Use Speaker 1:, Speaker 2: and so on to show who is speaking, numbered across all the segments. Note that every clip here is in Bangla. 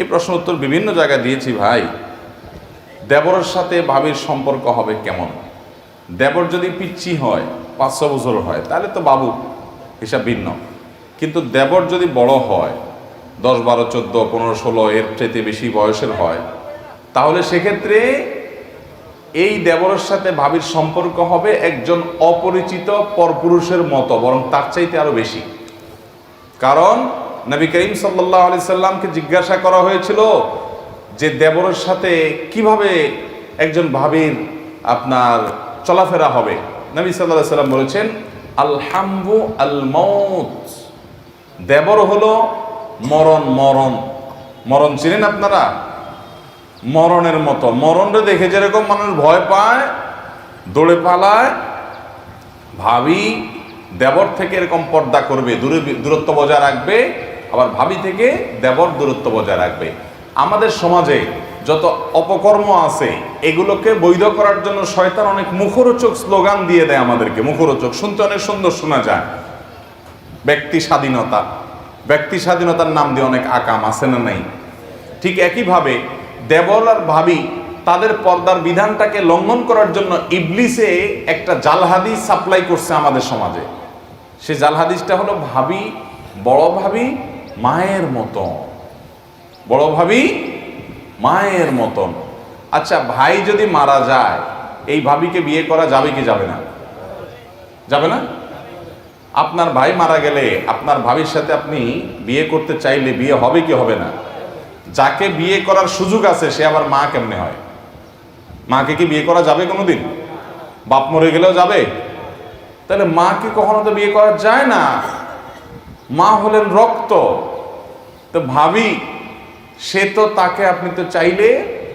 Speaker 1: এই প্রশ্ন উত্তর বিভিন্ন জায়গায় দিয়েছি ভাই। দেবরের সাথে ভাবির সম্পর্ক হবে কেমন? দেবর যদি পিচ্ছি হয় পাঁচশো বছর হয়, তাহলে তো বাবু হিসাব ভিন্ন। কিন্তু দেবর যদি বড় হয়, দশ, বারো, চোদ্দ, পনেরো, ষোলো, এর চাইতে বেশি বয়সের হয়, তাহলে সেক্ষেত্রে এই দেবরের সাথে ভাবির সম্পর্ক হবে একজন অপরিচিত পরপুরুষের মতো, বরং তার চাইতে আরও বেশি। কারণ নবী করিম সাল্লাহ আলি সাল্লামকে জিজ্ঞাসা করা হয়েছিল যে দেবরের সাথে কীভাবে একজন ভাবির আপনার চলাফেরা হবে? নবী সাল্লাহ সাল্লাম বলেছেন আলহাম্বু আল মৌত দেবর হলো মরণ মরণ। মরণ চিনেন আপনারা? মরণের মতো। মরণরে দেখে যেরকম মানুষ ভয় পায়, দৌড়ে পালায়, ভাবি দেবর থেকে এরকম পর্দা করবে, দূরে দূরত্ব বজায় রাখবে আবার ভাবি থেকে দেবর দূরত্ব বজায় রাখবে। আমাদের সমাজে যত অপকর্ম আছে, এগুলোকে বৈধ করার জন্য শয়তান অনেক মুখরোচক স্লোগান দিয়ে দেয় আমাদেরকে। মুখরোচক, শুনতে অনেক সুন্দর শোনা যায়। ব্যক্তি স্বাধীনতা, ব্যক্তি স্বাধীনতার নাম দিয়ে অনেক আকাম আছে না নাই? ঠিক একইভাবে দেবল আর ভাবি তাদের পর্দার বিধানটাকে লঙ্ঘন করার জন্য ইবলিসে একটা জাল হাদিস সাপ্লাই করছে আমাদের সমাজে। সে জাল হাদিসটা হলো ভাবি, বড় ভাবি মায়ের মতো বড় ভাবি, মায়ের মতন। আচ্ছা ভাই যদি মারা যায়, এই ভাবিকে বিয়ে করা যাবে কি যাবে না? যাবে না? আপনার ভাই মারা গেলে আপনার ভাবির সাথে আপনি বিয়ে করতে চাইলে বিয়ে হবে কি হবে না? যাকে বিয়ে করার সুযোগ আছে, সে আবার মা কেমনে হয়? মাকে কি বিয়ে করা যাবে কোনোদিন? বাপ মরে গেলেও যাবে? তাহলে মাকে কখনো তো বিয়ে করা যায় না। মা হলেন রক্ত। তো ভাবি, সে তো তাকে আপনি তো চাইলে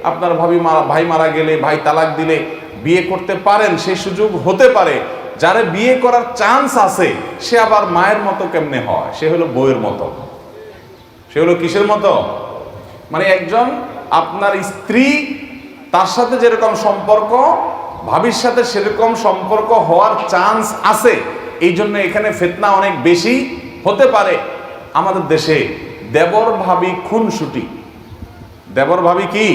Speaker 1: আপনার ভাবি মারা, ভাই মারা গেলে, ভাই তালাক দিলে বিয়ে করতে পারেন, সে সুযোগ হতে পারে। যারে বিয়ে করার চান্স আছে, সে আবার মায়ের মতো কেমনে হয়? সে হলো বউয়ের মতো। সে হলো কিসের মতো? মানে একজন আপনার স্ত্রী, তার সাথে যেরকম সম্পর্ক, ভাবির সাথে সেরকম সম্পর্ক হওয়ার চান্স আছে। এই জন্য এখানে ফেতনা অনেক বেশি। হতে পারে আমাদের দেশে দেবর ভাবি খুনসুটি। দেবর ভাবি কি?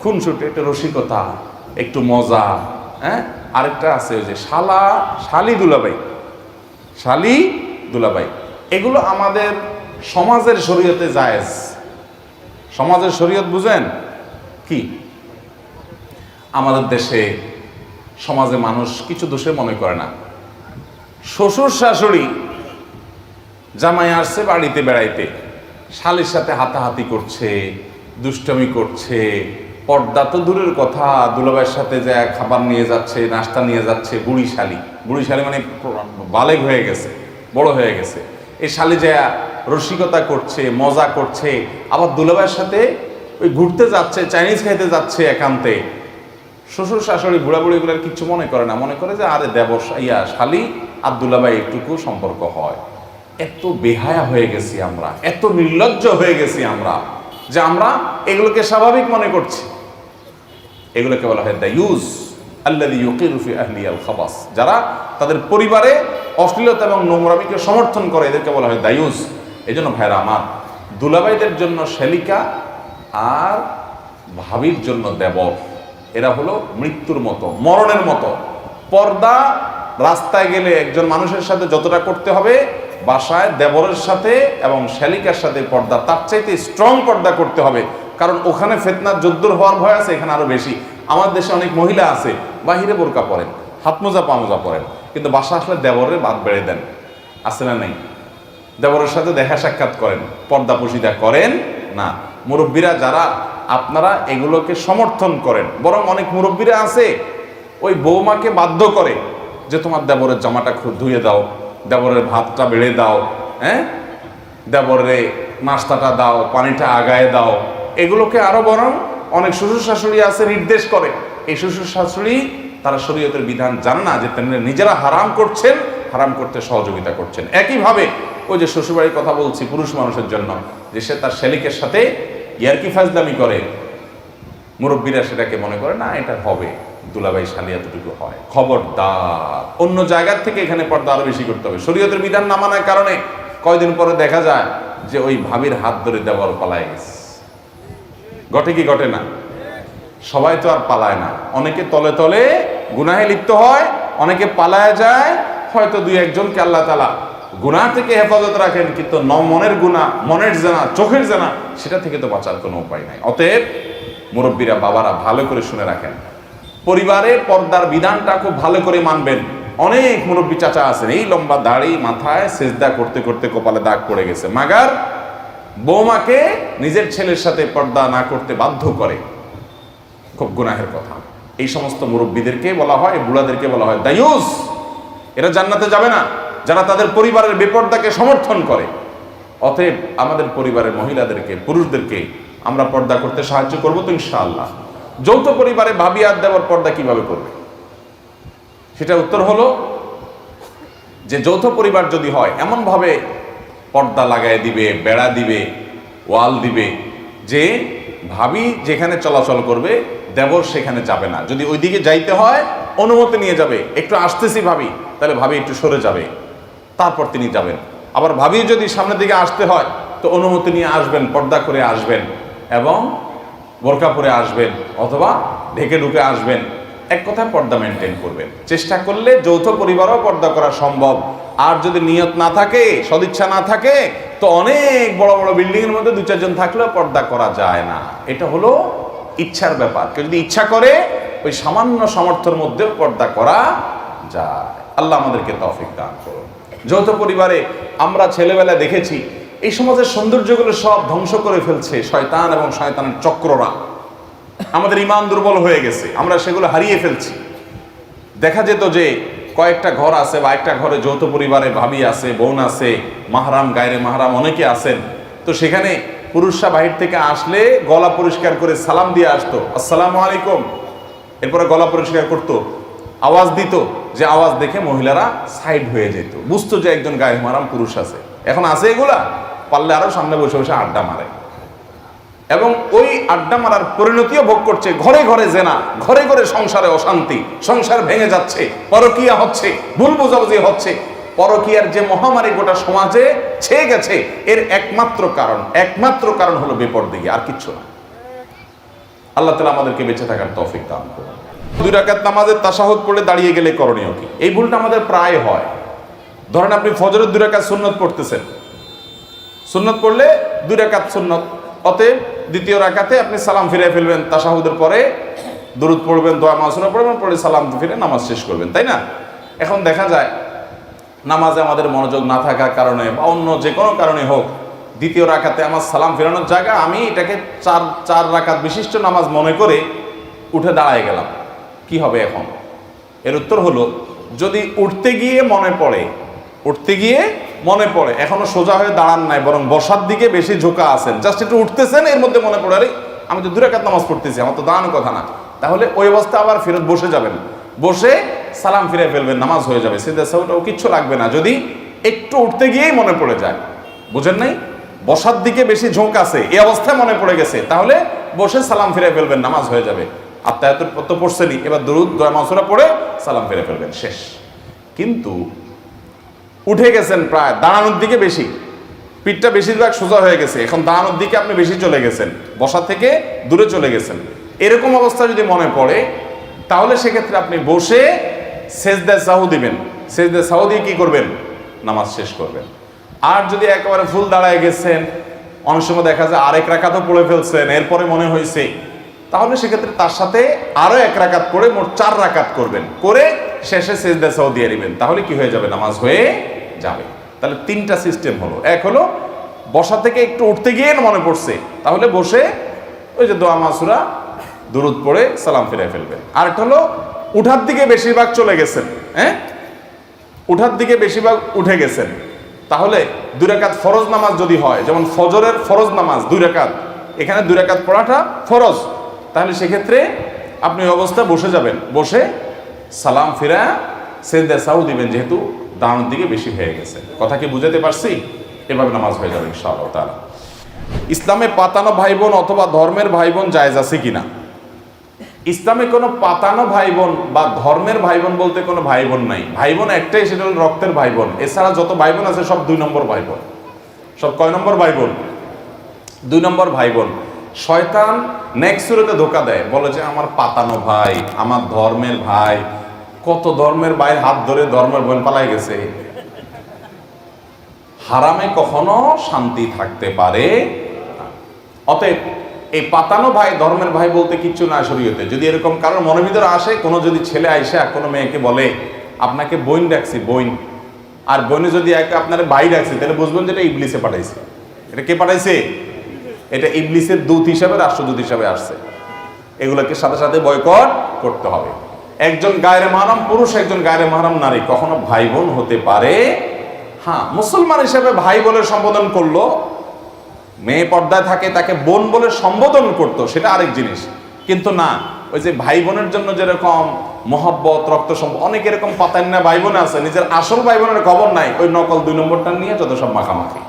Speaker 1: খুনসুটি, একটু রসিকতা, একটু মজা হ্যাঁ? আরেকটা আছে ওই যে শালা, শালি দুলাবাই শালি দুলাবাই এগুলো আমাদের সমাজের শরীয়তে জায়েজ। সমাজের শরীয়ত বুঝেন? কি? আমাদের দেশে সমাজে মানুষ কিছু দোষে মনে করে না। শ্বশুর শাশুড়ি জামাই আসছে বাড়িতে বেড়াইতে। শালের সাথে হাতাহাতি করছে, দুষ্টমি করছে। পর্দা তো দূরের কথা, দুলাভাইয়ের সাথে যা খাবার নিয়ে যাচ্ছে, নাস্তা নিয়ে যাচ্ছে, বুড়ি শালি। বুড়ি শালি মানে বালেগ হয়ে গেছে, বড় হয়ে গেছে। এই শালি যা রসিকতা করছে, মজা করছে, আবার দুলাভাইয়ের সাথে ওই ঘুরতে যাচ্ছে, চাইনিজ খাইতে যাচ্ছে একান্তে। শ্বশুর শাশুড়ি বুড়া বুড়িগুলোর কিচ্ছু মনে করে না। মনে করে যে, আরে দেব ইয়া শালি আবদুল্লা ভাই একটুকু সম্পর্ক হয়। এত বেহায়া হয়ে গেছি আমরা, এত নির্লজ্জ হয়ে গেছি আমরা, যে আমরা এগুলোকে স্বাভাবিক মনে করছি। এগুলোকে বলা হয় দ্য ইউজ যারা তাদের পরিবারে অশ্লীলতা এবং নোংরামিকে সমর্থন করে, এদেরকে বলা হয় দায়ুস এই জন্য ভাইরা আমার, দুলাভাইদের জন্য শালিকা আর ভাবির জন্য দেবর। এরা হলো মৃত্যুর মতো, মরণের মতো। পর্দা, রাস্তায় গেলে একজন মানুষের সাথে যতটা করতে হবে বাসায় দেবরের সাথে এবং শ্যালিকার সাথে পর্দা, তার চাইতে স্ট্রং পর্দা করতে হবে। কারণ ওখানে ফেতনার যদ্দুর হওয়ার ভয় আছে, এখানে আরও বেশি। আমার দেশে অনেক মহিলা আছে, বাহিরে বোরকা পরেন, হাত মোজা পরেন, কিন্তু বাসা আসলে দেবরের বাদ বেড়ে দেন। আছে না নেই? দেবরের সাথে দেখা সাক্ষাৎ করেন, পর্দা পুশিদা করেন? না। মুরব্বীরা যারা, আপনারা এগুলোকে সমর্থন করেন, বরং অনেক মুরব্বীরা আছে, ওই বৌমাকে বাধ্য করে যে, তোমার দেবরের জামাটা ধুয়ে দাও। দেবরের ভাতটা বেড়ে দাও হ্যাঁ? দেবরে নাস্তাটা দাও, পানিটা আগায় দাও। এগুলোকে আরও বরং অনেক শ্বশুর শাশুড়ি আছে নির্দেশ করে। এই শ্বশুর শাশুড়ি তারা শরীয়তের বিধান জানে না যে তেমনি নিজেরা হারাম করছেন, হারাম করতে সহযোগিতা করছেন। একইভাবে ওই যে শ্বশুরবাড়ির কথা বলছি, পুরুষ মানুষের জন্য, যে সে তার শেলিকের সাথে ইয়ারকি ফাজদামি করে। মুরব্বীরা সেটাকে মনে করে, না, এটা হবে। দুলাভাই শালি এতটুকু হয়। খবরদার। অন্য জায়গার থেকে এখানে পর্দা আরও বেশি করতে হবে। শরীয়তের বিধান না মানার কারণে কয়দিন পরে দেখা যায় যে ওই ভাবির হাত ধরে দেওয়ার পালায় গেছে। ঘটে কি ঘটে না? সবাই তো আর পালায় না। অনেকে তলে তলে গুনাহে লিপ্ত হয়, অনেকে পালায় যায়। হয়তো দুই একজনকে আল্লাহ তালা গুনাহ থেকে হেফাজত রাখেন, কিন্তু ন মনের গুণা মনের জানা, চোখের জানা, সেটা থেকে তো বাঁচার কোনো উপায় নাই। অতএব মুরব্বীরা, বাবারা ভালো করে শুনে রাখেন। পরিবারে পর্দার বিধানটা খুব ভালো করে মানবেন। অনেক মুরব্বী চাচা আছেন, এই লম্বা দাড়ি মাথায় সেজদা করতে করতে কপালে দাগ পড়ে গেছে। মাগার, বৌমাকে নিজের ছেলের সাথে পর্দা না করতে বাধ্য করে। খুব গুনাহের কথা। এই সমস্ত মুরব্বীদেরকে বলা হয়, বুড়াদেরকে বলা হয় দায়ুস। এরা জান্নাতে যাবে না। যারা তাদের পরিবারের বেপর্দাকে সমর্থন করে। অতএব আমাদের পরিবারের মহিলাদেরকে, পুরুষদেরকে আমরা পর্দা করতে সাহায্য করব তো ইনশাআল্লাহ। যৌথ পরিবারে ভাবি আর দেওয়ার পর্দা কীভাবে করবে? সেটা উত্তর হলো, যে যৌথ পরিবার যদি হয়, এমনভাবে পর্দা লাগায় দিবে, বেড়া দিবে, ওয়াল দিবে, যে ভাবি যেখানে চলাচল করবে, দেবর সেখানে যাবে না। যদি ওইদিকে যাইতে হয়, অনুমতি নিয়ে যাবে, একটু আসতেছি ভাবি, তাহলে ভাবি একটু সরে যাবে। তারপর তিনি যাবেন। আবার ভাবি যদি সামনের দিকে আসতে হয়, তো অনুমতি নিয়ে আসবেন, পর্দা করে আসবেন। এবং বোরকা পরে আসবেন অথবা ঢেকে ঢুকে আসবেন। এক কথায় পর্দা মেনটেন করবেন। চেষ্টা করলে যৌথ পরিবারও পর্দা করা সম্ভব। আর যদি নিয়ত না থাকে, সদিচ্ছা না থাকে, তো অনেক বড় বড় বিল্ডিং এর মধ্যে দু চারজন থাকলেও পর্দা করা যায় না। এটা হলো ইচ্ছার ব্যাপার। কেউ যদি ইচ্ছা করে, ওই সামান্য সামর্থ্যের মধ্যেও পর্দা করা যায়। আল্লাহ আমাদেরকে তৌফিক দান করুন। যৌথ পরিবারে আমরা ছেলেবেলায় দেখেছি এই সমাজের সৌন্দর্যগুলো সব ধ্বংস করে ফেলছে শয়তান এবং শয়তানের চক্ররা। আমাদের ইমান দুর্বল হয়ে গেছে, আমরা সেগুলো হারিয়ে ফেলছি। দেখা যেত যে কয়েকটা ঘর আছে বা একটা ঘরে যৌথ পরিবারে ভাবি আছে, বোন আছে, মাহারাম গায়রে মাহারাম অনেকে আছেন। তো সেখানে পুরুষরা বাহির থেকে আসলে গলা পরিষ্কার করে সালাম দিয়ে আসতো, আসসালামু আলাইকুম। এরপরে গলা পরিষ্কার করতো, আওয়াজ দিত যে আওয়াজ দেখে মহিলারা সাইড হয়ে যেত। বুঝতো যে একজন গায়ে মারাম পুরুষ আছে। এখন আছে এগুলা, পারলে আরও সামনে বসে বসে আড্ডা মারে। এবং ওই আড্ডা মারার পরিণতিও ভোগ করছে, ঘরে ঘরে জেনা, ঘরে ঘরে সংসারে অশান্তি, সংসার ভেঙে যাচ্ছে, পরকিয়া হচ্ছে, ভুল বোঝাবুঝি হচ্ছে। পরকিয়ার যে মহামারী গোটা সমাজে ছেয়ে গেছে, এর একমাত্র কারণ একমাত্র কারণ হলো বেপরদিকে আর কিচ্ছু না। আল্লাহ তালা আমাদেরকে বেঁচে থাকার তৌফিক দান করুন। দুই রাকাত নামাজের তাসাহুদ পড়ে দাঁড়িয়ে গেলে করণীয় কি? এই ভুলটা আমাদের প্রায় হয়। ধরেন আপনি ফজরের দুই রাকাত সুন্নত পড়তেছেন। সুন্নত পড়লে দুই রাকাত সুন্নত। অতএব দ্বিতীয় রাকাতে আপনি সালাম ফিরে ফেলবেন তাসাহুদের পরে দরুদ পড়বেন, দোয়া মাসুরা পড়বেন পরে সালাম ফিরে নামাজ শেষ করবেন, তাই না? এখন দেখা যায়, নামাজে আমাদের মনোযোগ না থাকার কারণে বা অন্য যে কোনো কারণে হোক, দ্বিতীয় রাকাতে আমার সালাম ফেরানোর জায়গা, আমি এটাকে চার চার রাকাত বিশিষ্ট নামাজ মনে করে উঠে দাঁড়ায় গেলাম। কি হবে এখন? এর উত্তর হলো, যদি উঠতে গিয়ে মনে পড়ে উঠতে গিয়ে মনে পড়ে। এখনও সোজা হয়ে দাঁড়ান নাই, বরং বসার দিকে বেশি ঝোঁকা আছেন। জাস্ট একটু উঠতেছেন, এর মধ্যে মনে পড়ে, আরে, আমি তো দুরাকাত নামাজ পড়তেছি, আমার তো দাঁড়ানোর কথা না। তাহলে ওই অবস্থা আবার ফেরত বসে যাবেন। বসে সালাম ফিরে ফেলবেন, নামাজ হয়ে যাবে। সিদ্ধা সাহুটাও কিচ্ছু লাগবে না, যদি একটু উঠতে গিয়েই মনে পড়ে যায়। বুঝেন নাই? বসার দিকে বেশি ঝোঁক আছে, এই অবস্থায় মনে পড়ে গেছে। তাহলে বসে সালাম ফিরে ফেলবেন, নামাজ হয়ে যাবে। আত্মায়ত পড়ছেনি এবার দরুদ, দয়া মাসুরা পড়ে সালাম ফিরে ফেলবেন, শেষ। কিন্তু উঠে গেছেন প্রায়, দাঁড়ানোর দিকে বেশি। পিঠটা বেশিরভাগ সোজা হয়ে গেছে। এখন দাঁড়ানোর দিকে আপনি বেশি চলে গেছেন। বসা থেকে দূরে চলে গেছেন। এরকম অবস্থা যদি মনে পড়ে, তাহলে সেক্ষেত্রে আপনি বসে সেজদা সাহু দিবেন। সেজদা সাহু দিয়ে কি করবেন? নামাজ শেষ করবেন। আর যদি একেবারে ফুল দাঁড়ায় গেছেন, অনেক সময় দেখা যায় আরেক রাকাতও পড়ে ফেলছেন, এরপরে মনে হয়েছে, তাহলে সেক্ষেত্রে তার সাথে আরও এক রাকাত করে মোট চার রাকাত করবেন। করে শেষে সেজদা সাহু দিয়ে দিবেন তাহলে কি হয়ে যাবে? নামাজ হয়ে যাবে। তাহলে তিনটা সিস্টেম হলো। এক হলো, বসা থেকে একটু উঠতে গিয়ে মনে পড়ছে। তাহলে বসে ওই যে দোয়া মাসুরা, দুরুদ পড়ে সালাম ফিরে ফেলবেন। আর একটা হলো, উঠার দিকে বেশিরভাগ চলে গেছেন। হ্যাঁ? উঠার দিকে বেশিরভাগ উঠে গেছেন। তাহলে দুই রাকাত ফরজ নামাজ যদি হয়, যেমন ফজরের ফরজ নামাজ দুই রাকাত, এখানে দুই রাকাত পড়াটা ফরজ। তাহলে সেক্ষেত্রে আপনি ওই অবস্থায় বসে যাবেন। বসে সালাম ফিরা সেজদা সাউ দিবেন যেহেতু দাঁড়ানোর দিকে বেশি হয়ে গেছে। কথা কি বুঝাতে পারছি? এভাবে নামাজ হয়ে যাবে ইনশাআল্লাহ তাআলা। ইসলামে পাতানো ভাই বোন অথবা ধর্মের ভাই বোন জায়েজ আছে কিনা? ইসলামে কোনো পাতানো ভাই বোন বা ধর্মের ভাই বোন বলতে কোনো ভাই বোন নাই। ভাই বোন একটাই, সেটা হলো রক্তের ভাই বোন এছাড়া যত ভাই বোন আছে, সব দুই নম্বর ভাই বোন সব কয় নম্বর ভাই বোন দুই নম্বর ভাই বোন শয়তান নেক্সট ধোকা দেয়, বলে যে আমার পাতানো ভাই, আমার ধর্মের ভাই, কত ধর্মের ভাই হাত ধরে ধর্মের বোন পালাই গেছে। হারামে কখনো শান্তি থাকতে পারে অতএব এই পাতানো ভাই, ধর্মের ভাই বলতে কিচ্ছু না শরীয়তে। যদি এরকম কারোর মনের ভিতরে আসে, কোনো যদি ছেলে আইসা, কোনো মেয়েকে বলে, আপনাকে বইন ডাকছি, বইন। আর বইনে যদি একে আপনার ভাই ডাকছি, তাহলে বুঝবেন যে এটা ইবলিসে পাঠাইছে। এটা কে পাঠাইছে? এটা ইবলিসের দূত হিসাবে, রাষ্ট্রদূত হিসাবে আসছে। এগুলোকে সাথে সাথে বয়কট করতে হবে। একজন গায়রে মাহারাম পুরুষ, একজন গায়রে মাহারাম নারী। কখনো ভাই বোন হতে পারে। হ্যাঁ মুসলমান হিসেবে ভাই বলে সম্বোধন করল, মেয়ে পর্দায় থাকে, তাকে বোন বলে সম্বোধন করতো, সেটা আরেক জিনিস। কিন্তু না, ওই যে ভাই বোনের জন্য যেরকম মহব্বত, রক্ত সম্পর্ক অনেক এরকম পাতান না ভাই বোন আছে, নিজের আসল ভাই বোনের খবর নাই, ওই নকল দুই নম্বরটা নিয়ে যত সব মাখামাখি।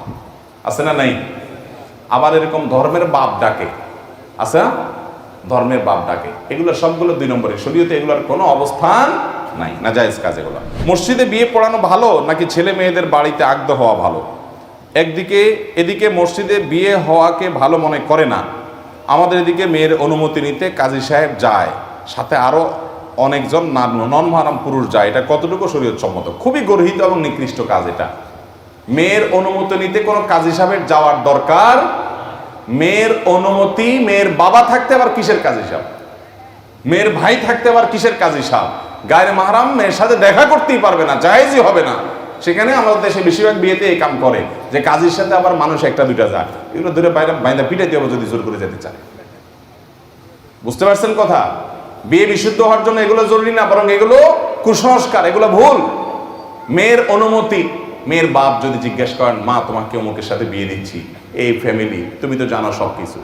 Speaker 1: আছে না নাই? আবার এরকম ধর্মের বাপ ডাকে। আছে ধর্মের বাপ ডাকে। এগুলো সবগুলো দুই নম্বরে। শরীয়তে এগুলোর কোনো অবস্থান নাই না জায়েজ কাজ এগুলো। মসজিদে বিয়ে পড়ানো ভালো নাকি ছেলে মেয়েদের বাড়িতে আগ্ধ হওয়া ভালো? একদিকে, এদিকে মসজিদে বিয়ে হওয়াকে ভালো মনে করে না। আমাদের এদিকে মেয়ের অনুমতি নিতে কাজী সাহেব যায়। সাথে আরও অনেকজন নন মহারাম পুরুষ যায়। এটা কতটুকু শরীয়ত সম্মত খুবই গর্হিত এবং নিকৃষ্ট কাজ এটা। মেয়ের অনুমতি নিতে কোনো কাজী সাহেবের যাওয়ার দরকার, মেয়ের অনুমতি, মেয়ের বাবা থাকতে আবার কিসের কাজী সাহেব মেয়ের ভাই থাকতে আবার কিসের কাজী সাহেব গায়ের মাহারাম মেয়ের সাথে দেখা করতেই পারবে না, জায়েজই হবে না। সেখানে আমাদের দেশে বেশিরভাগ বিয়েতে এই কাম করে, যে কাজীর সাথে আবার মানুষ একটা, দুইটা যায়। এগুলো ধরে বাইরে বাইন্দা পিটাইতে হবে যদি জোর করে যেতে চায়। বুঝতে পারছেন কথা? বিয়ে বিশুদ্ধ হওয়ার জন্য এগুলো জরুরি না, বরং এগুলো কুসংস্কার, এগুলো ভুল। মেয়ের অনুমতি মেয়ের বাপ যদি জিজ্ঞেস করেন, মা, তোমাকে অমুকের সাথে বিয়ে দিচ্ছি, এই ফ্যামিলি তুমি তো জানো সব কিছু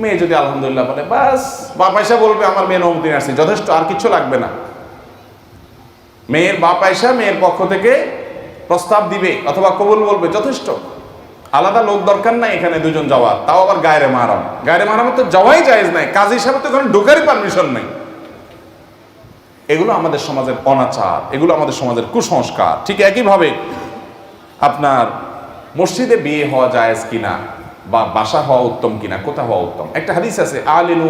Speaker 1: মেয়ে যদি আলহামদুলিল্লাহ বলে, বাস, বাপ আয়সা বলবে, আমার মেয়ের অনুমতি আসছে, যথেষ্ট, আর কিছু লাগবে না। মেয়ের বাপ আয়সা মেয়ের পক্ষ থেকে প্রস্তাব দিবে অথবা কবুল বলবে, যথেষ্ট, আলাদা লোক দরকার নাই এখানে দুজন যাওয়ার। তাও আবার গায়রে মারাম গায়রে মারাম তো যাওয়াই জায়েজ নাই, কাজ হিসাবে তো এখানে ঢোকারই পারমিশন নাই। এগুলো আমাদের সমাজের অনাচার, এগুলো আমাদের সমাজের কুসংস্কার। ঠিক একইভাবে আপনার মসজিদে বিয়ে হওয়া জায়েজ কিনা বা বাসা হওয়া উত্তম কিনা, কোথা হওয়া উত্তম? একটা হাদিস আছে আলিনু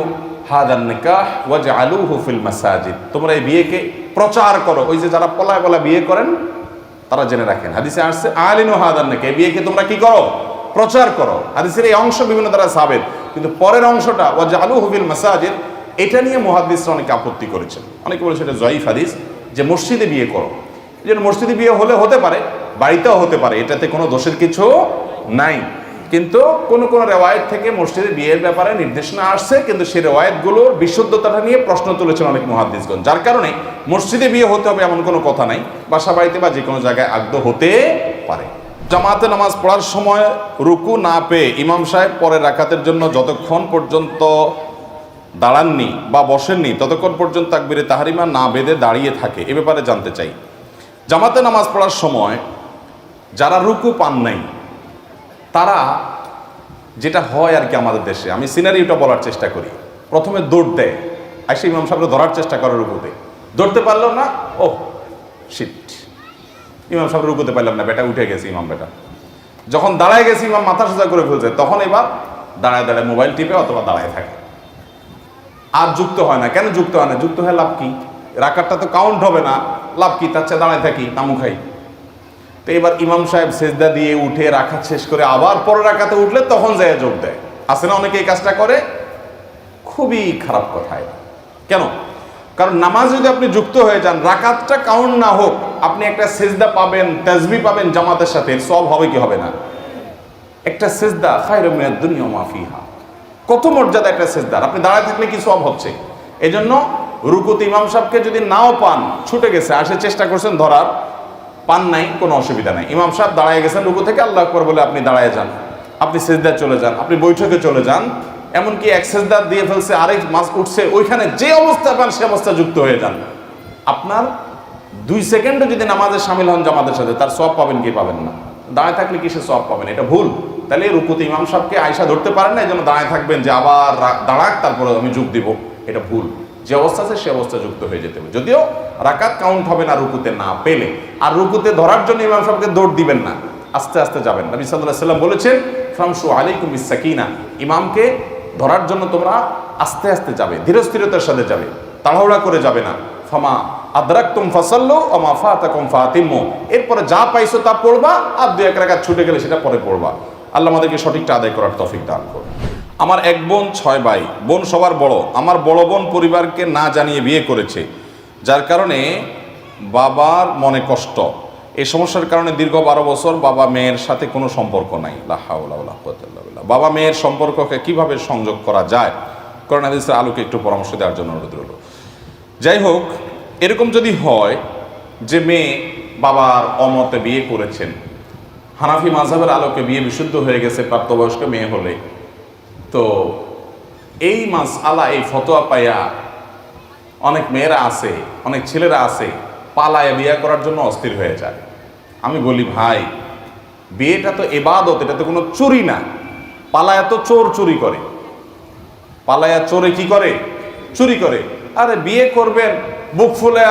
Speaker 1: হাদান নিকাহ ওয়াজ আলুহু ফিল মাসাজিদ। তোমরা এই বিয়েকে প্রচার করো। ওই যে যারা পলায় পলা বিয়ে করেন, তারা জেনে রাখেন। হাদিসে আসছে আলিনু হাদান নিকাহ। এই বিয়েকে তোমরা কি করো? প্রচার করো। হাদিসের এই অংশ বিভিন্ন দ্বারা সাবেদ কিন্তু পরের অংশটা ওয়াজ আলুহু ফিল মাসাজিদ, এটা নিয়ে মহাদিসরা অনেকে আপত্তি করেছেন। অনেকে বলেছে এটা জয়ীফ হাদিস, যে মসজিদে বিয়ে করো। জন্য মসজিদে বিয়ে হলে হতে পারে, বাড়িতেও হতে পারে, এটাতে কোনো দোষের কিছু নাই। কিন্তু কোন কোন রেওয়ায়ত থেকে মসজিদে বিয়ের ব্যাপারে নির্দেশনা আসছে, কিন্তু সেই রেওয়ায়তগুলোর বিশুদ্ধতাটা নিয়ে প্রশ্ন তুলেছেন অনেক মহাদিসগণ। যার কারণে মসজিদে বিয়ে হতে হবে এমন কোনো কথা নাই, বাসা বাড়িতে বা যে কোনো জায়গায় আগ্রহ হতে পারে। জামাতে নামাজ পড়ার সময় রুকু না পেয়ে ইমাম সাহেব পরে রাকাতের জন্য যতক্ষণ পর্যন্ত দাঁড়াননি বা বসেননি, ততক্ষণ পর্যন্ত তাকবিরে তাহারিমা না বেঁধে দাঁড়িয়ে থাকে। এ ব্যাপারে জানতে চাই। জামাতে নামাজ পড়ার সময় যারা রুকু পান নাই, তারা যেটা হয় আর কি আমাদের দেশে, আমি সিনারিওটা বলার চেষ্টা করি। প্রথমে দৌড় দেয়, আইসে ইমাম সাহেবকে ধরার চেষ্টা করে রুকুতে। দৌড়তে পারল না ও শিট ইমাম সাহেব রুকুতে পারলাম না, বেটা উঠে গেছে ইমাম, বেটা। যখন দাঁড়ায় গেছে ইমাম, মাথা সোজা করে ফেলছে, তখন এবার দাঁড়ায় দাঁড়ায় মোবাইল টিপে অথবা দাঁড়ায় থাকে। আর যুক্ত হয় না, কেন যুক্ত হয় না? যুক্ত হয় লাভ কি? রাকারটা তো কাউন্ট হবে না। লাভ কি? তার চেয়ে দাঁড়ায় থাকি, তামু খাই। তো এবার ইমাম সাহেব সেজদা দিয়ে উঠে রাখা শেষ করে আবার পরে রাখাতে উঠলে তখন যায় যোগ দেয়। আসে না অনেকে এই কাজটা করে? খুবই খারাপ কথা কেন? কারণ নামাজ যদি আপনি যুক্ত হয়ে যান, রাকাতটা কাউন্ট না হোক, আপনি একটা সেজদা পাবেন, তাজবি পাবেন জামাতের সাথে সব হবে কি হবে না? একটা সেজদা মিনাদ দুনিয়া মা ফিহা। কত মর্যাদা একটা সেজদার? আপনি দাঁড়ায় থাকলে কি সব হচ্ছে? এজন্য রুকুত ইমাম সাহেবকে যদি নাও পান, ছুটে গেছে আসে চেষ্টা করছেন ধরার, পান নাই, কোনো অসুবিধা নাই। ইমাম সাহেব দাঁড়ায় গেছেন রুকু থেকে, আল্লাহ আকবর বলে, আপনি দাঁড়ায় যান, আপনি সেজদায় চলে যান, আপনি বৈঠকে চলে যান। এমনকি এক সেজদার দিয়ে ফেলছে, আরেক মাস উঠছে, ওইখানে যে অবস্থা পান, সে অবস্থা যুক্ত হয়ে যান। আপনার দুই সেকেন্ডও যদি নামাজে সামিল হন জামাতের সাথে, তার সব পাবেন কি পাবেন না? দাঁড়ায় থাকলে কিসে সব পাবেন? এটা ভুল। তাহলে রুকুতে ইমাম সাহেবকে আয়সা ধরতে পারেন না, এই জন্য দাঁড়ায় থাকবেন যে, আবার দাঁড়াক, তারপরে আমি যোগ দিব। এটা ভুল। যে অবস্থা আছে, সে অবস্থা যুক্ত হয়ে যেতে হবে। যদিও রাকাত কাউন্ট হবে না রুকুতে না পেলে, আর রুকুতে ধরার জন্য ইমাম সাহেবকে দৌড় দিবেন না, আস্তে আস্তে যাবেন। নবী সাল্লাহ সাল্লাম বলেছেন ফ্রামসু আলাইকুম ইসাকিনা ইমামকে ধরার জন্য তোমরা আস্তে আস্তে যাবে, ধীরস্থিরতার সাথে যাবে, তাড়াহুড়া করে যাবে না। ফামা আদরাক্তুম ফাসাল্লু আমা ফাতাকুম ফাতিমু এরপরে যা পাইছো তা পড়বা, আর দুই এক রাকাত ছুটে গেলে সেটা পরে পড়বা। আল্লাহ আমাদেরকে সঠিকটা আদায় করার তৌফিক দান করুন। আমার এক বোন ছয় ভাই। বোন সবার বড়। আমার বড় বোন পরিবারকে না জানিয়ে বিয়ে করেছে। যার কারণে বাবার মনে কষ্ট। এই সমস্যার কারণে দীর্ঘ বারো বছর বাবা মেয়ের সাথে কোনো সম্পর্ক নাই। লা হাওলা ওয়ালা কুওয়াতা ইল্লা বিল্লাহ। বাবা মেয়ের সম্পর্ককে কীভাবে সংযোগ করা যায়? করোনা হাদিসের আলোকে একটু পরামর্শ দেওয়ার জন্য অনুরোধ রইল। যাই হোক, এরকম যদি হয় যে মেয়ে বাবার অমতে বিয়ে করেছেন, হানাফি মাঝহের আলোকে বিয়ে বিশুদ্ধ হয়ে গেছে, প্রাপ্তবয়স্ক মেয়ে হলে তো এই মাস আলা এই ফতোয়া পাইয়া অনেক মেয়েরা আছে, অনেক ছেলেরা আছে, পালায় বিয়ে করার জন্য অস্থির হয়ে যায়। আমি বলি, ভাই, বিয়েটা তো এবাদত, এটা তো কোনো চুরি না। পালায়া তো চোর চুরি করে। পালায়া চোরে কি করে? চুরি করে। আরে বিয়ে করবেন, বুক ফুলে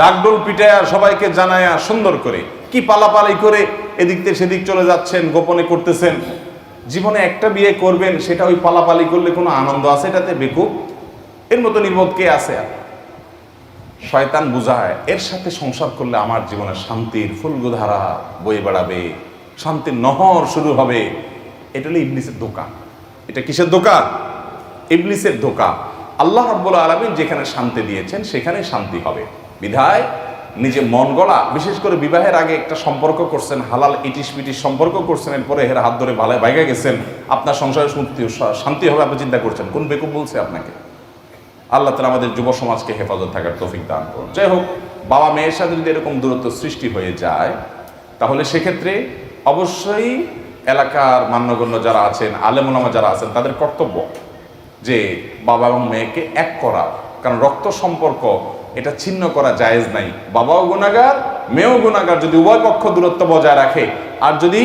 Speaker 1: ডাকডোল পিটায়া, সবাইকে জানায়া সুন্দর করে। কি পালাপালি করে এদিক থেকে সেদিক চলে যাচ্ছেন, গোপনে করতেছেন? জীবনে একটা বিয়ে করবেন, সেটা ওই পালাপালি করলে কোনো আনন্দ আছে? এটাতে বেকুব। এর মতো নির্বোধ কে আছে? আর? শয়তান বুঝায় এর সাথে সংসার করলে আমার জীবনে শান্তির ফুলগুধারা বয়ে বেড়াবে, শান্তির নহর শুরু হবে। এটা হলো ইবলিসের দোকান এটা কিসের দোকান ইবলিসের ধোকা। আল্লাহ রাব্বুল আলমিন যেখানে শান্তি দিয়েছেন সেখানে শান্তি হবে। বিধায় নিজে মন গলা, বিশেষ করে বিবাহের আগে একটা সম্পর্ক করছেন, হালাল ইটিস পিটিস সম্পর্ক করছেন, এরপরে হের হাত ধরে ভালো বাইকে গেছেন, আপনার সংসারে শান্তি শান্তি হবে আপনি চিন্তা করছেন, কোন বেকুব বলছে আপনাকে? আল্লাহ তালা আমাদের যুব সমাজকে হেফাজত থাকার তৌফিক দান করুন। যাই হোক, বাবা মেয়ের সাথে যদি এরকম দূরত্ব সৃষ্টি হয়ে যায়, তাহলে সেক্ষেত্রে অবশ্যই এলাকার মান্যগণ্য যারা আছেন, আলেমুলামা যারা আছেন, তাদের কর্তব্য যে বাবা এবং মেয়েকে এক করা। কারণ রক্ত সম্পর্ক এটা ছিন্ন করা জায়েজ নাই। বাবাও গুণাগার মেয়েও গুণাগার যদি উভয় পক্ষ দূরত্ব বজায় রাখে, আর যদি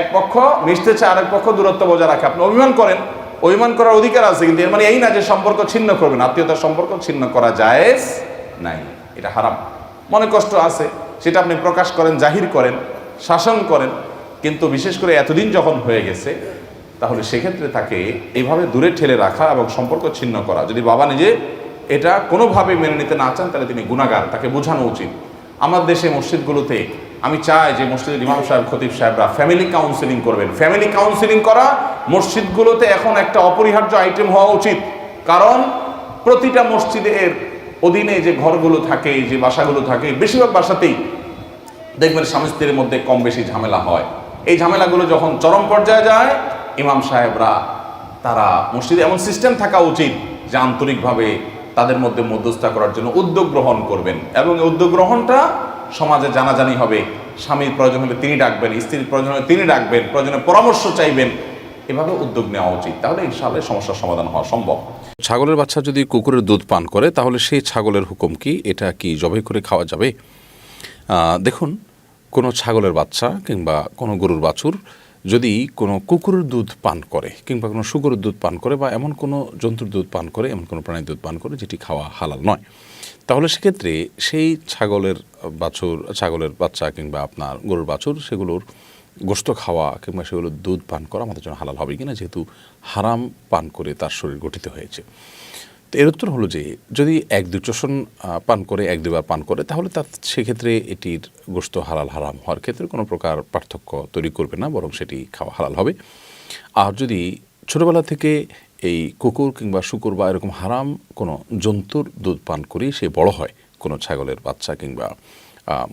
Speaker 1: এক পক্ষ মিশতে চায় আরেক পক্ষ দূরত্ব বজায় রাখে, আপনি অভিমান করেন, অভিমান করার অধিকার আছে, কিন্তু এর মানে এই না যে সম্পর্ক ছিন্ন করবেন, আত্মীয়তার সম্পর্ক ছিন্ন করা জায়েজ নাই, এটা হারাম। মনে কষ্ট আছে, সেটা আপনি প্রকাশ করেন, জাহির করেন, শাসন করেন, কিন্তু বিশেষ করে এতদিন যখন হয়ে গেছে, তাহলে সেক্ষেত্রে তাকে এইভাবে দূরে ঠেলে রাখা এবং সম্পর্ক ছিন্ন করা। যদি বাবা নিজে এটা কোনোভাবে মেনে নিতে না চান, তাহলে তিনি গুণাগার, তাকে বোঝানো উচিত। আমার দেশে মসজিদগুলোতে আমি চাই যে মসজিদের ইমাম সাহেব, খতিব সাহেবরা ফ্যামিলি কাউন্সিলিং করবেন। ফ্যামিলি কাউন্সিলিং করা মসজিদগুলোতে এখন একটা অপরিহার্য আইটেম হওয়া উচিত। কারণ প্রতিটা মসজিদের অধীনে যে ঘরগুলো থাকে, যে বাসাগুলো থাকে, বেশিরভাগ বাসাতেই দেখবেন স্বামী স্ত্রীর মধ্যে কম বেশি ঝামেলা হয়। এই ঝামেলাগুলো যখন চরম পর্যায়ে যায়, ইমাম সাহেবরা, তারা মসজিদে এমন সিস্টেম থাকা উচিত যে আন্তরিকভাবে তাদের মধ্যে মধ্যস্থা করার জন্য উদ্যোগ গ্রহণ করবেন। এবং এই উদ্যোগ গ্রহণটা সমাজে জানাজানি হবে। স্বামীর প্রয়োজন হলে তিনি ডাকবেন, স্ত্রীর প্রয়োজন হলে তিনি ডাকবেন, প্রয়োজনে পরামর্শ চাইবেন। এভাবে উদ্যোগ নেওয়া উচিত। তাহলে ইনশাআল্লাহ সমস্যার সমাধান হওয়া সম্ভব।
Speaker 2: ছাগলের বাচ্চা যদি কুকুরের দুধ পান করে, তাহলে সেই ছাগলের হুকুম কি? এটা কি জবাই করে খাওয়া যাবে? দেখুন, কোনো ছাগলের বাচ্চা কিংবা কোনো গরুর বাছুর যদি কোনো কুকুরের দুধ পান করে কিংবা কোনো শুকুরের দুধ পান করে বা এমন কোনো জন্তুর দুধ পান করে, এমন কোনো প্রাণীর দুধ পান করে যেটি খাওয়া হালাল নয়, তাহলে সেক্ষেত্রে সেই ছাগলের বাছুর, ছাগলের বাচ্চা কিংবা আপনার গরুর বাছুর সেগুলোর গোস্ত খাওয়া কিংবা সেগুলোর দুধ পান করা আমাদের জন্য হালাল হবে কিনা যেহেতু হারাম পান করে তার শরীর গঠিত হয়েছে। তো এর উত্তর হলো যে, যদি এক দু চষণ পান করে, এক দুবার পান করে, তাহলে তার সেক্ষেত্রে এটির গোস্ত হালাল হারাম হওয়ার ক্ষেত্রে কোনো প্রকার পার্থক্য তৈরি করবে না, বরং সেটি খাওয়া হালাল হবে। আর যদি ছোটবেলা থেকে এই কুকুর কিংবা শুকুর বা এরকম হারাম কোনো জন্তুর দুধ পান করেই সে বড় হয়, কোনো ছাগলের বাচ্চা কিংবা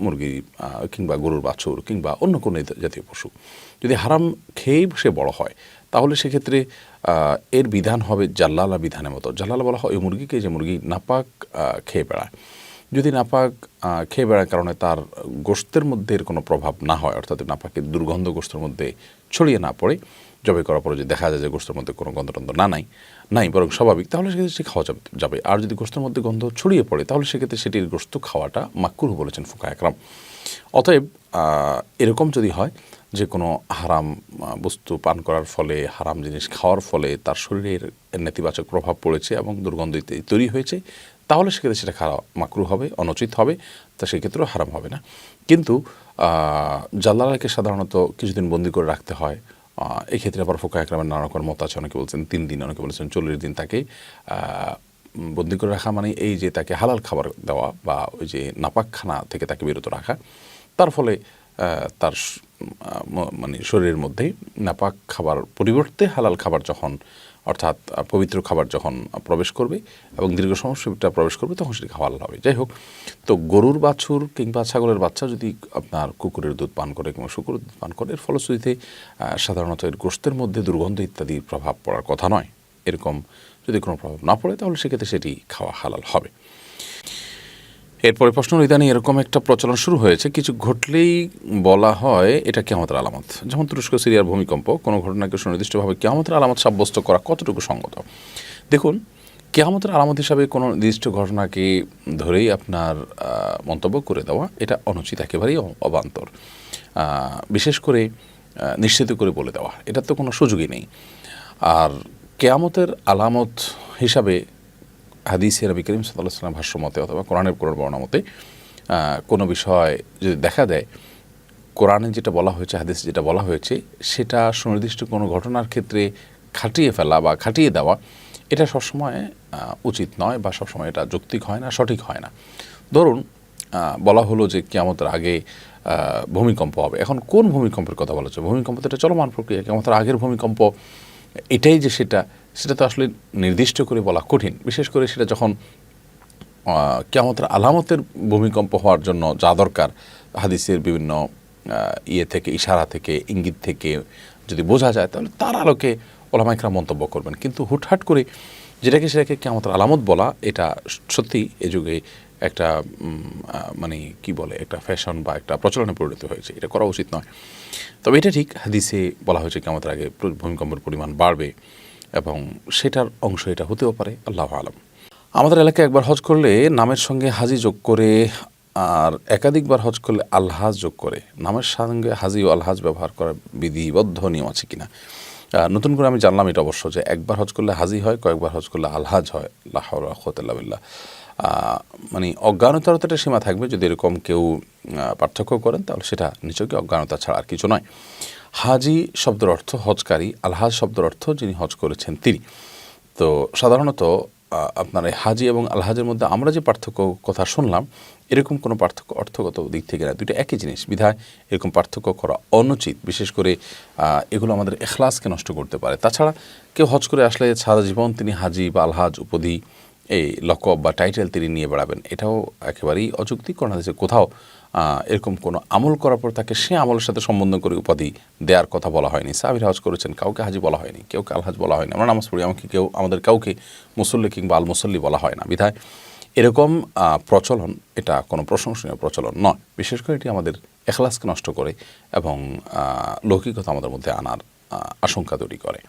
Speaker 2: মুরগি কিংবা গরুর বাছুর কিংবা অন্য কোনো জাতীয় পশু, যদি হারাম খেয়েই সে বড় হয় তাহলে সেক্ষেত্রে এর বিধান হবে জাল্লালা বিধানের মতো। জাল্লালা বলা হয় ওই মুরগিকে, যে মুরগি নাপাক খেয়ে বেড়ায়। যদি নাপাক খেয়ে বেড়ার কারণে তার গোস্তের মধ্যে এর কোনো প্রভাব না হয়, অর্থাৎ নাপাকের দুর্গন্ধ গোস্তের মধ্যে ছড়িয়ে না পড়ে, জবাই করার পরে যদি দেখা যায় যে গোস্তের মধ্যে কোনো গন্ধটন্ধ না নাই নাই বরং স্বাভাবিক, তাহলে সেক্ষেত্রে সে খাওয়া যাবে- যাবে। আর যদি গোস্তের মধ্যে গন্ধ ছড়িয়ে পড়ে, তাহলে সেক্ষেত্রে সেটির গোস্ত খাওয়াটা মাক্কুর বলেছেন ফুকা একরাম। অতএব এরকম যদি হয় যে কোনো হারাম বস্তু পান করার ফলে, হারাম জিনিস খাওয়ার ফলে তার শরীরের নেতিবাচক প্রভাব পড়েছে এবং দুর্গন্ধ তৈরি হয়েছে, তাহলে সেক্ষেত্রে সেটা খাওয়া মাকরু হবে, অনুচিত হবে, তা সেক্ষেত্রেও হারাম হবে না। কিন্তু জাল্লালাকে সাধারণত কিছুদিন বন্দি করে রাখতে হয়। এক্ষেত্রে আবার ফোকা একরামের নানা রকম মত আছে, অনেকে বলছেন তিন দিন, অনেকে বলেছেন চল্লিশ দিন তাকে বন্দি করে রাখা মানে এই যে তাকে হালাল খাবার দেওয়া বা ওই যে নাপাকখানা থেকে তাকে বিরত রাখা। তার ফলে তার মানে শরীরের মধ্যে নাপাক খাবার পরিবর্তে হালাল খাবার যখন, অর্থাৎ পবিত্র খাবার যখন প্রবেশ করবে এবং দীর্ঘ সময় প্রবেশ করবে, তখন সেটি খাওয়া হবে। যাই হোক, তো গরুর বাছুর কিংবা ছাগলের বাচ্চা যদি আপনার কুকুরের দুধ পান করে কিংবা শুকুরের দুধ পান করে, এর ফলশ্রুতিতে সাধারণত এর গোষ্ঠের মধ্যে দুর্গন্ধ ইত্যাদির প্রভাব পড়ার কথা নয়। এরকম যদি কোনো প্রভাব না পড়ে, তাহলে সেক্ষেত্রে সেটি খাওয়া হালাল হবে। এরপরে প্রশ্ন, ইদানিং এরকম একটা প্রচলন শুরু হয়েছে। কিছু ঘটলেই বলা হয় এটা কেমতের আলামত। যেমন তুরস্ক, সিরিয়ার ভূমিকম্প, কোনো ঘটনাকে সুনির্দিষ্টভাবে কেমতের আলামত সাব্যস্ত করা কতটুকু সঙ্গত? দেখুন, কেয়ামতের আলামত হিসাবে কোনো নির্দিষ্ট ঘটনাকে ধরেই আপনার মন্তব্য করে দেওয়া এটা অনুচিত, একেবারেই অবান্তর। বিশেষ করে নিশ্চিত করে বলে দেওয়া। এটার তো কোনো সুযোগই নেই। আর কেয়ামতের আলামত হিসাবে হাদিসে নবী করিম সাল্লাহ সাল্লাম ভাষ্য মতে অথবা কোরআনের কোরআন বর্ণনা মতে কোনো বিষয় যদি দেখা দেয়, কোরআনে যেটা বলা হয়েছে, হাদিসে যেটা বলা হয়েছে, সেটা সুনির্দিষ্ট কোনো ঘটনার ক্ষেত্রে খাটিয়ে ফেলা বা খাটিয়ে দেওয়া, এটা সবসময় উচিত নয় বা সবসময় এটা যৌক্তিক হয় না, সঠিক হয় না। ধরুন বলা হলো যে কেয়ামতের আগে ভূমিকম্প হবে। এখন কোন ভূমিকম্পের কথা বলা হচ্ছে? ভূমিকম্প তো এটা চলমান প্রক্রিয়া, কেয়ামতের আগের ভূমিকম্প, এটাই যে সেটা সেটা তো আসলে নির্দিষ্ট করে বলা কঠিন। বিশেষ করে সেটা যখন কেমতের আলামতের ভূমিকম্প হওয়ার জন্য যা দরকার, হাদিসের বিভিন্ন ইয়ে থেকে, ইশারা থেকে, ইঙ্গিত থেকে যদি বোঝা যায়, তাহলে তার আলোকে ওলামাইকরা মন্তব্য করবেন। কিন্তু হুটহাট করে যেটাকে সেটাকে কেমতের আলামত বলা, এটা সত্যি এ যুগে একটা মানে কি বলে, একটা ফ্যাশন বা একটা প্রচলনে পরিণত হয়েছে। এটা করা উচিত নয়। তবে এটা ঠিক, হাদিসে বলা হয়েছে কেমতের আগে ভূমিকম্পের পরিমাণ বাড়বে। এবং সেটার অংশ এটা হতেও পারে, আল্লাহ আলম। আমাদের এলাকায় একবার হজ করলে নামের সঙ্গে হাজি যোগ করে আর একাধিকবার হজ করলে আলহাজ যোগ করে। নামের সঙ্গে হাজি ও আলহাজ ব্যবহার করার বিধিবদ্ধ নিয়ম আছে কিনা? নতুন করে আমি জানলাম এটা অবশ্য যে একবার হজ করলে হাজি হয়, কয়েকবার হজ করলে আলহাজ হয়। লাহরাল্লাহ মানে অজ্ঞানতারতাটা সীমা থাকবে। যদি এরকম কেউ পার্থক্য করেন তাহলে সেটা নিচকে অজ্ঞানতা ছাড়া আর কিছু নয়। হাজি শব্দের অর্থ হজকারী আলহাজ শব্দের অর্থ যিনি হজ করেছেন তিনি। তো সাধারণত আপনার হাজি এবং আলহাজের মধ্যে আমরা যে পার্থক্য কথা শুনলাম, এরকম কোনো পার্থক্য অর্থগত দিক থেকে না। দুইটা একই জিনিস, বিধায় এরকম পার্থক্য করা অনুচিত। বিশেষ করে এগুলো আমাদের এখলাসকে নষ্ট করতে পারে। তাছাড়া কেউ হজ করে আসলে সারা জীবন তিনি হাজি বা আলহাজ উপাধি, এই লকব বা টাইটেল তিনি নিয়ে বেড়াবেন। এটাও একেবারেই অযৌক্তিক হাদিসে কোথাও এরকম কোনো আমল করার পর তাকে সে আমলের সাথে সম্বন্ধ করে উপাধি দেওয়ার কথা বলা হয়নি। সাবির হজ করেছেন, কাউকে হাজি বলা হয়নি, কেউ আলহাজ বলা হয়নি। আমরা নামাজ পড়ি, আমাকে কেউ, আমাদের কাউকে মুসল্লি কিংবা আল মুসল্লি বলা হয় না। বিধায় এরকম প্রচলন, এটা কোনো প্রশংসনীয় প্রচলন নয়। বিশেষ করে এটি আমাদের এখলাসকে নষ্ট করে এবং লৌকিকতা আমাদের মধ্যে আনার আশঙ্কা তৈরি করে।